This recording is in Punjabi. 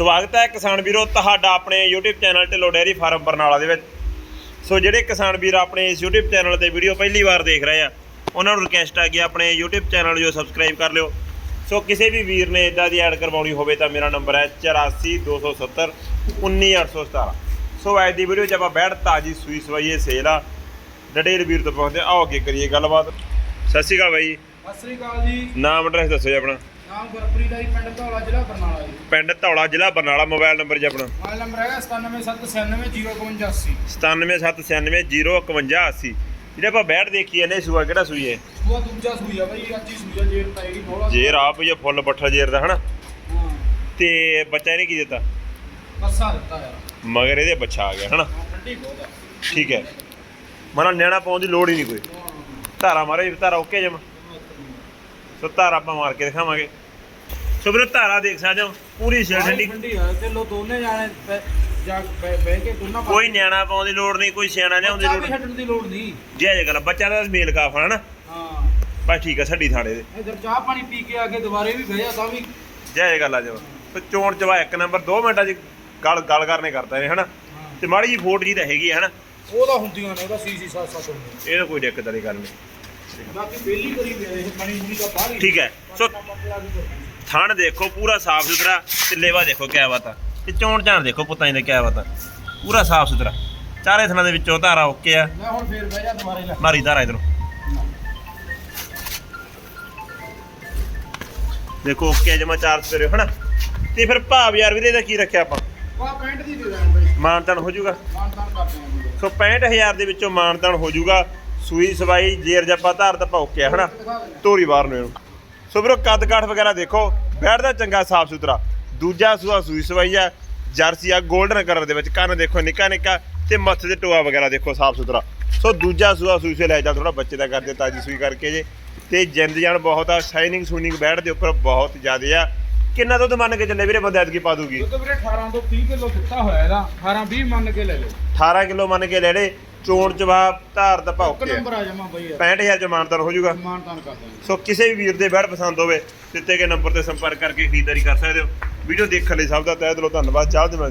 ਸਵਾਗਤ ਹੈ ਕਿਸਾਨ ਵੀਰੋ ਤੁਹਾਡਾ ਆਪਣੇ YouTube channel Dhillon dairy farm Barnala ਦੇ ਵਿੱਚ। ਸੋ ਜਿਹੜੇ ਕਿਸਾਨ ਵੀਰ ਆਪਣੇ ਇਸ YouTube ਚੈਨਲ ਤੇ ਵੀਡੀਓ ਪਹਿਲੀ ਵਾਰ ਦੇਖ ਰਹੇ ਆ ਉਹਨਾਂ ਨੂੰ ਰਿਕਵੈਸਟ ਆ ਕਿ ਆਪਣੇ YouTube ਚੈਨਲ ਜੋ ਸਬਸਕ੍ਰਾਈਬ ਕਰ ਲਿਓ। ਸੋ ਕਿਸੇ ਵੀ ਵੀਰ ਨੇ ਇਦਾਂ ਦੀ ਐਡ ਕਰਵਾਉਣੀ ਹੋਵੇ ਤਾਂ ਮੇਰਾ ਨੰਬਰ ਹੈ 8427 19817 ਸੋ ਅੱਜ ਦੀ ਵੀਡੀਓ 'ਚ ਆਪਾਂ ਬੈਠ ਤਾਜੀ ਸੂਈ ਸਵਾਈਏ ਸੇਲ ਆ। ਡਡੇਲ ਵੀਰ ਤੋਂ ਪਹੁੰਚਦੇ ਆਓ ਅੱਗੇ ਕਰੀਏ ਗੱਲਬਾਤ। ਸਤਿ ਸ਼੍ਰੀ ਅਕਾਲ ਬਾਈ। ਸਤਿ ਸ੍ਰੀ ਅਕਾਲ ਜੀ। ਨਾਮ ਐਡਰੈਸ ਦੱਸੋ ਜੀ ਆਪਣਾ। ਨਾਮ ਗੁਰਪ੍ਰੀਤ ਹੈ ਜੀ, ਪਿੰਡ ਧੌਲਾ ਜ਼ਿਲ੍ਹਾ ਬਰਨਾਲਾ ਜੀ। ਪਿੰਡ ਧੌਲਾ ਜ਼ਿਲ੍ਹਾ ਬਰਨਾਲਾ ਮੋਬਾਈਲ ਨੰਬਰ ਜੀ ਆਪਣਾ। ਮੋਬਾਈਲ ਨੰਬਰ ਹੈਗਾ 9779905180 977905105180 ਜਿਹੜੇ ਆਪਾਂ ਬੈਠ ਦੇਖੀ ਇਹਨੇ ਸੂਆ ਕਿਹੜਾ ਸੂਈ ਹੈ ਉਹ ਦੂਜਾ ਸੂਈ ਆ ਬਈ ਅੱਜ ਹੀ ਸੂਈ ਆ ਜੇਰ ਪਾਏਗੀ ਬੋਲਾ। ਜੇਰ ਆਪ ਇਹ ਫੁੱਲ ਬੱਠਾ ਜੇਰ ਦਾ ਹਨਾ? ਹਾਂ। ਤੇ ਬੱਚਾ ਇਹਨੇ ਕੀ ਦਿੱਤਾ? ਬੱਸਾ ਦਿੱਤਾ ਯਾਰ। ਮਗਰ ਇਹਦੇ ਬੱਚਾ ਆ ਗਿਆ ਹਨਾ? ਹਾਂ, ਠੰਡੀ ਬਹੁਤ ਆ। ਠੀਕ ਹੈ। ਮਨਾਂ ਨਿਆਣਾ ਪਾਉਣ ਦੀ ਲੋੜ ਹੀ ਨਹੀਂ ਕੋਈ। ਧਾਰਾ ਮਾਰੇ ਧਾਰਾ ਓਕੇ ਜਮ। ਸੋ ਧਾਰਾ ਆਪਾਂ ਮਾਰ ਕੇ ਦਿਖਾਵਾਂਗੇ। ਸੋ ਵੀਰੋ ਧਾਰਾ ਦੇਖ ਸਕਦੇ ਹੋ? ਪੂਰੀ ਸਿਰ ਠੰਡੀ। ਠੰਡੀ ਆ। ਤੇ ਲੋ ਦੋਨੇ ਜਾਣੇ ਜਾ ਬਹਿ ਬਹਿ ਕੇ ਦੋਨਾਂ ਕੋਈ ਨਿਆਣਾ ਪਾਉਣ ਦੀ ਲੋੜ ਨਹੀਂ ਕੋਈ ਸਿਆਣਾ ਲਿਆਉਣ ਦੀ ਲੋੜ ਵੀ ਛੱਡਣ ਦੀ ਲੋੜ ਨਹੀਂ। ਜੇ ਜੇ ਗੱਲ ਬੱਚਾ ਦਾ ਮੇਲ ਕਾਫ ਹਨਾ ਹਾਂ। ਬਸ ਠੀਕ ਆ ਛੱਡੀ ਥਾੜੇ ਦੇ। ਇਧਰ ਚਾਹ ਪਾਣੀ ਪੀ ਕੇ ਆ ਕੇ ਦੁਬਾਰੇ ਵੀ ਭੇਜਾ ਤਾਂ ਵੀ ਜੈ ਗੱਲ ਆ ਜਾ ਤੇ ਚੋਣ ਚਵਾ ਇੱਕ ਨੰਬਰ 2 ਮਿੰਟਾਂ 'ਚ ਗੱਲ ਗੱਲ ਕਰਨੇ ਕਰਦਾ ਨੇ ਹਨਾ? ਹਾਂ। ਤੇ ਮਾੜੀ ਜੀ ਫੋਟ ਜੀ ਤਾਂ ਹੈਗੀ ਆ ਹਨਾ? ਉਹ ਤਾਂ ਹੁੰਦੀਆਂ ਨੇ ਉਹਦਾ ਸੀ ਸੀ ਸੱਤ ਇਹ ਤਾਂ ਕੋਈ ਦਿੱਕਤ ਵਾਲੀ ਗੱਲ ਨਹੀਂ। ਦਾ ਠੀਕ ਹੈ। ਕਰਨਾ। ਥਣ ਦੇਖੋ ਪੂਰਾ ਸਾਫ਼ ਸੁਥਰਾ ਤੇ ਲੇਵਾ ਦੇਖੋ ਕਿਆ ਬਾਤ ਆ। ਤੇ ਚੋਣ ਝਾਣ ਦੇਖੋ ਪੁੱਤਾਂ ਜੀ ਦੇ ਕਿਆ ਬਾਤ ਆ। ਪੂਰਾ ਸਾਫ਼ ਸੁਥਰਾ। ਚਾਰੇ ਥਣਾਂ ਦੇ ਵਿੱਚੋਂ ਧਾਰਾ ਓਕੇ ਆ। ਲੈ ਹੁਣ ਫੇਰ ਬਹਿ ਜਾ ਦੁਬਾਰੇ ਲੈ। ਮਾਰੀ ਧਾਰਾ ਇਧਰੋਂ। ਦੇਖੋ ਓਕੇ ਜਮਾ ਚਾਰ ਸਵੇਰੇ ਹਨਾ? ਤੇ ਫਿਰ ਭਾਵ ਯਾਰ ਵੀਰੇ ਦਾ ਕੀ ਰੱਖਿਆ ਆਪਾਂ? ਵਾ ਪੈਂਟ ਦੀ ਦੇ ਦੇਣ ਬਈ। ਮਾਨਤਨ ਹੋ ਜਾਊਗਾ। ਮਾਨ ਤਾਨ ਕਰਦੇ ਆਂ ਸੋ 65000 ਦੇ ਵਿੱਚੋਂ ਮਾਨਤਨ ਹੋ ਜਾਊਗਾ। ਸੂਈ ਸਵਾਈ ਜੇਰ ਜੱਪਾ ਧਾਰ ਤਾਂ ਭੌਕੇ ਹਨਾ? ਧੋਰੀ ਬਾਹਰ ਨੂੰ ਇਹਨੂੰ। ਸੋ ਵੀਰੋ ਕੱਦ ਕਾਠ ਵਗੈਰਾ ਦੇਖੋ ਬੈਠਦਾ ਚੰਗਾ ਸਾਫ਼ ਸੁਥਰਾ। ਦੂਜਾ ਸੂਆ ਸੂਈ ਸਵਾਈ ਆ ਜਰਸੀ ਆ 골ਡਨ ਕਲਰ ਦੇ ਵਿੱਚ ਕੰਨ ਦੇਖੋ ਨਿੱਕਾ ਨਿੱਕਾ ਤੇ ਮੱਥੇ ਦੇ ਟੋਆ ਵਗੈਰਾ ਦੇਖੋ ਸਾਫ਼ ਸੁਥਰਾ। ਸੋ ਦੂਜਾ ਸੂਆ ਸੂਈ ਸੇ ਲੈ ਜਾ ਥੋੜਾ ਬੱਚੇ ਦਾ ਕਰਦੇ ਤਾਜੀ ਸੂਈ ਕਰਕੇ ਜੇ। ਤੇ ਜਿੰਦ ਜਾਨ ਬਹੁਤ ਆ ਸ਼ਾਈਨਿੰਗ ਸ਼ੂਨਿੰਗ ਬੈਠ ਦੇ ਉੱਪਰ ਬਹੁਤ ਜ਼ਿਆਦਾ ਆ। ਕਿੰਨਾ ਦੁੱਧ ਮੰਨ ਕੇ ਚੱਲੇ ਵੀਰੇ ਬੰਦੇ ਐਤਕੀ ਪਾ ਦੂਗੀ? ਦੁੱਧ ਵੀਰੇ 18 ਤੋਂ 30 ਕਿਲੋ ਦਿੱਤਾ ਹੋਇਆ ਇਹਦਾ। 18 20 ਮੰਨ ਕੇ ਲੈ ਲਓ। 18 ਕਿਲੋ ਮੰਨ ਕੇ ਲੈ ਲੈ ਚੋਣ ਜਵਾਬ ਧਾਰ ਦਾ ਇੱਕ ਭੌਕੇ ਨੰਬਰ ਆ ਜਾਵਾਂ ਬਈ ਯਾਰ। 65000 ਚ ਮਾਨਤਨ ਹੋ ਜਾਊਗਾ। ਸੋ ਕਿਸੇ ਵੀ ਵੀਰ ਦੇ ਬੈਡ ਪਸੰਦ ਹੋਵੇ ਦਿੱਤੇ ਗਏ ਨੰਬਰ ਤੇ ਸੰਪਰਕ ਕਰਕੇ ਖਰੀਦਦਾਰੀ ਕਰ ਸਕਦੇ ਹੋ। ਵੀਡੀਓ ਦੇਖਣ ਲਈ ਸਭ ਦਾ ਤਹਿ ਦਿਲੋਂ ਧੰਨਵਾਦ। ਚਾਹ ਦੇ ਮਿਲ